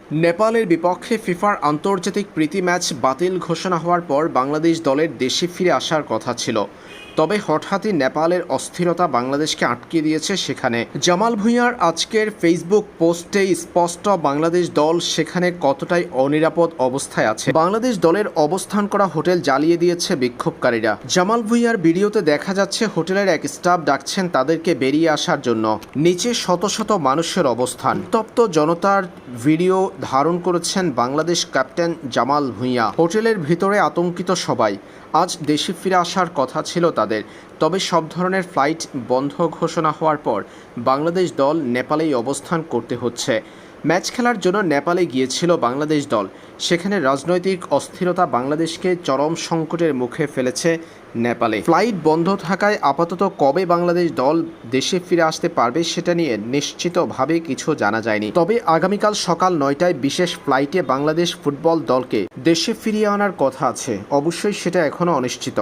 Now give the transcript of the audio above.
নেপালের বিপক্ষে ফিফার আন্তর্জাতিক প্রীতি ম্যাচ বাতিল ঘোষণা হওয়ার পর বাংলাদেশ দলের দেশে ফিরে আসার কথা ছিল। তবে হঠাৎই নেপালের অস্থিরতা বাংলাদেশকে আটকে দিয়েছে সেখানে। জামাল ভুঁইয়ার আজকের ফেসবুক পোস্টে স্পষ্ট বাংলাদেশ দল সেখানে কতটাই অনিরাপদ অবস্থায় আছে। বাংলাদেশ দলের অবস্থান করা হোটেল জ্বালিয়ে দিয়েছে বিক্ষোভকারীরা। জামাল ভুঁইয়ার ভিডিওতে দেখা যাচ্ছে হোটেলের এক স্টাফ ডাকছেন তাদেরকে বেরিয়ে আসার জন্য। নিচে শত শত মানুষের অবস্থান। তপ্ত জনতার ভিডিও ধারণ করেছেন বাংলাদেশ ক্যাপ্টেন জামাল ভুঁইয়া। হোটেলের ভিতরে আতঙ্কিত সবাই। আজ দেশে ফিরে আসার কথা ছিল তাদের। তবে সব ধরনের ফ্লাইট বন্ধ ঘোষণা হওয়ার পর বাংলাদেশ দল নেপালেই অবস্থান করতে হচ্ছে। ম্যাচ খেলার জন্য নেপালে গিয়েছিল বাংলাদেশ দল। সেখানে রাজনৈতিক অস্থিরতা বাংলাদেশকে চরম সংকটের মুখে ফেলেছে নেপালে। ফ্লাইট বন্ধ থাকায় আপাতত কবে বাংলাদেশ দল দেশে ফিরে আসতে পারবে সেটা নিয়ে নিশ্চিতভাবে কিছু জানা যায়নি। তবে আগামীকাল সকাল নয়টায় বিশেষ ফ্লাইটে বাংলাদেশ ফুটবল দলকে দেশে ফিরিয়ে আনার কথা আছে। অবশ্যই সেটা এখনও অনিশ্চিত।